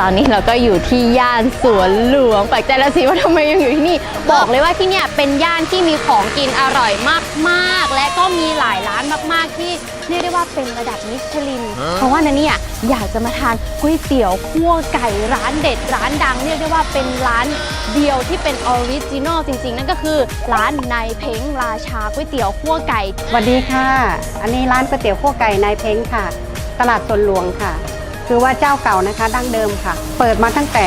แล้วก็อยู่ที่ย่านสวนหลวงแปลกใจแล้วสิว่าทำไมยังอยู่ที่นี่ บอกเลยว่าที่เนี่ยเป็นย่านที่มีของกินอร่อยมากๆ และก็มีหลายร้านมากๆที่เรียกได้ว่าเป็นระดับมิชลิน เพราะว่านันเนี่ยอยากจะมาทานก๋วยเตี๋ยวคั่วไก่ร้านเด็ดร้านดังเรียกได้ว่าเป็นร้านเดียวที่เป็นออริจินอลจริงๆ นั่นก็คือร้านนายเพ้งราชาก๋วยเตี๋ยวคั่วไก่ สวัสดีค่ะ อันนี้ร้านก๋วยเตี๋ยวพวกไก่นายเพ้งค่ะ ตลาดสวนหลวงค่ะ คือว่าเจ้าเก่านะคะดั้งเดิมค่ะ เปิดมาตั้งแต่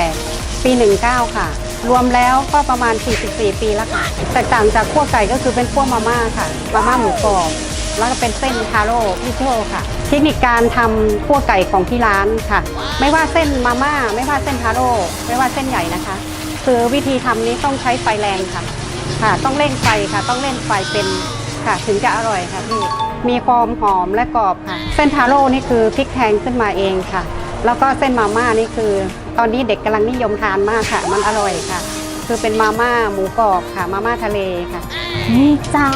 ปี 19 ค่ะ รวมแล้วก็ประมาณ 44 ปีแล้วค่ะแตกต่างจากพวไก่ก็คือเป็นพวมาม่าค่ะมาม่าหมูกรอบแล้วก็เป็นเส้นทาโร่พิโชค่ะ เทคนิคการทำคั่วไก่ของที่ร้านค่ะ ไม่ว่าเส้นมาม่าไม่ว่าเส้นทาโร่ไม่ว่าเส้นใหญ่นะคะ คือวิธีทำนี้ต้องใช้ไฟแรงค่ะ ค่ะ ต้องเร่งไฟค่ะ ต้องเร่งไฟเป็นค่ะ ถึงจะอร่อยค่ะพี่ มีความหอมและกรอบค่ะ เส้นทาโร่นี่คือพริกแทงขึ้นมาเองค่ะ แล้วก็เส้นมาม่านี่คือ ตอนนี้เด็กกำลังนิยมทานมากค่ะ มันอร่อยค่ะ คือเป็นมาม่าหมูกรอบค่ะมาม่าทะเลค่ะ นี่จ้า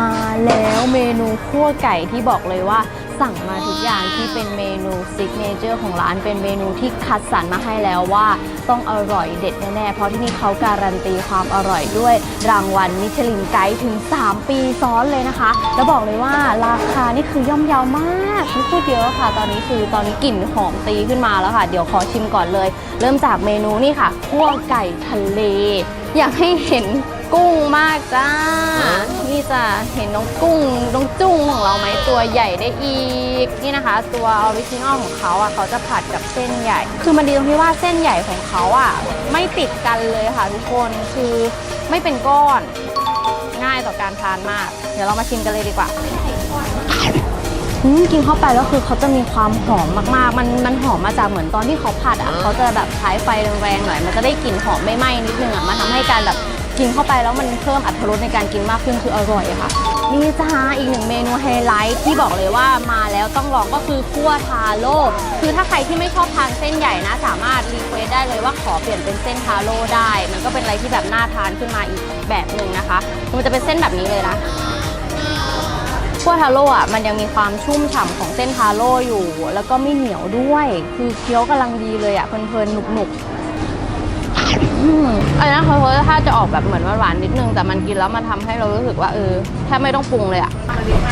มาแล้วเมนูคั่วไก่ที่บอกเลยว่า สั่งมาทุกอย่างที่เป็นเมนูซิกเนเจอร์ของร้านเป็นเมนูที่คัดสรรมาให้แล้วว่าต้องอร่อยเด็ดแน่ๆ เพราะที่นี่เขาการันตีความอร่อยด้วยรางวัลมิชลินไกด์ถึง 3 ปีซ้อนเลยนะคะ แล้วบอกเลยว่าราคานี่คือย่อมเยาวมากไม่พูดเยอะค่ะ ตอนนี้คือตอนนี้กลิ่นหอมตีขึ้นมาแล้วค่ะ เดี๋ยวขอชิมก่อนเลย เริ่มจากเมนูนี่ค่ะคั่วไก่ทะเล อยากให้เห็นกุ้งมากจ้า นี่จะเห็นน้องกุ้งน้องจุ้งของเราไหมตัวใหญ่ได้อีก นี่นะคะ ตัวออริจินอลของเขาอะเขาจะผัดกับเส้นใหญ่ คือมันดีตรงที่ว่าเส้นใหญ่ของเขาอะไม่ติดกันเลยค่ะทุกคนคือไม่เป็นก้อน ง่ายต่อการทานมาก เดี๋ยวเรามาชิมกันเลยดีกว่า กินเข้าไปแล้วคือเขาจะมีความหอมมากๆ มันมันหอมมาจากเหมือนตอนที่เขาผัดอะเขาจะแบบใช้ไฟแรงๆหน่อย มันจะได้กลิ่นหอมไม่ไหม้นิดนึงอะมันทำให้การแบบกินเข้าไปแล้วมันเพิ่มอรรถรสในการกินมากขึ้นคืออร่อยค่ะนี่จ้าอีกหนึ่งเมนูไฮไลท์ที่บอกเลยว่ามาแล้วต้องลองก็คือคั่วทาโร่คือถ้าใครที่ไม่ชอบทานเส้นใหญ่นะ สามารถรีเควสได้เลยว่าขอเปลี่ยนเป็นเส้นทาโร่ได้ มันก็เป็นอะไรที่แบบน่าทานขึ้นมาอีกแบบหนึ่งนะคะ มันจะเป็นเส้นแบบนี้เลยนะ คั่วทาโร่อะมันยังมีความชุ่มฉ่ำของเส้นทาโร่อยู่ แล้วก็ไม่เหนียวด้วย คือเคี้ยวกำลังดีเลยอะเพลินๆหนุกๆอืมไอ้นะเขาถ้าจะออกแบบเหมือนหวานๆนิดนึง แต่มันกินแล้วมันทำให้เรารู้สึกว่าเออแทบไม่ต้องปรุงเลยอะ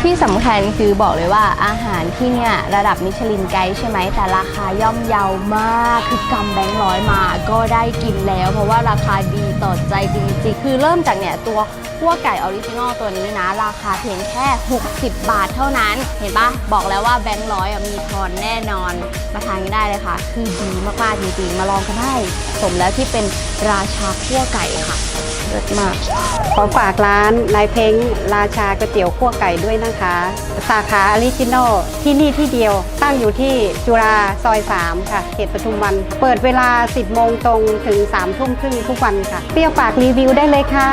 ที่สำคัญคือบอกเลยว่าอาหารที่เนี่ยระดับมิชลินไกด์ใช่ไหมแต่ราคาย่อมเยาวมากคือกำแบงค์ร้อยมาก็ได้กินแล้ว เพราะว่าราคาดีต่อใจจริงๆ คือเริ่มจากเนี่ยตัวคั่วไก่ออริจินอลตัวนี้นะ ราคาเพียงแค่ 60 บาทเท่านั้น เห็นปะบอกแล้วว่าแบงค์ร้อยมีทอนแน่นอน มาทานกันได้เลยค่ะ คือดีมากๆจริงๆ มาลองกันได้ สมแล้วที่เป็นราชาคั่วไก่ค่ะเลิศมาก ขอฝากร้านนายเพ้งราชาก๋วยเตี๋ยวคั่วไก่ด้วยนะคะ สาขาออริจินอลที่นี่ที่เดียว ตั้งอยู่ที่จุฬาซอย 3 ค่ะ เขตปทุมวัน เปิดเวลา 10 โมงตรงถึง 3 ทุ่มครึ่งทุกวันค่ะ เปรี้ยวปากรีวิวได้เลยค่ะ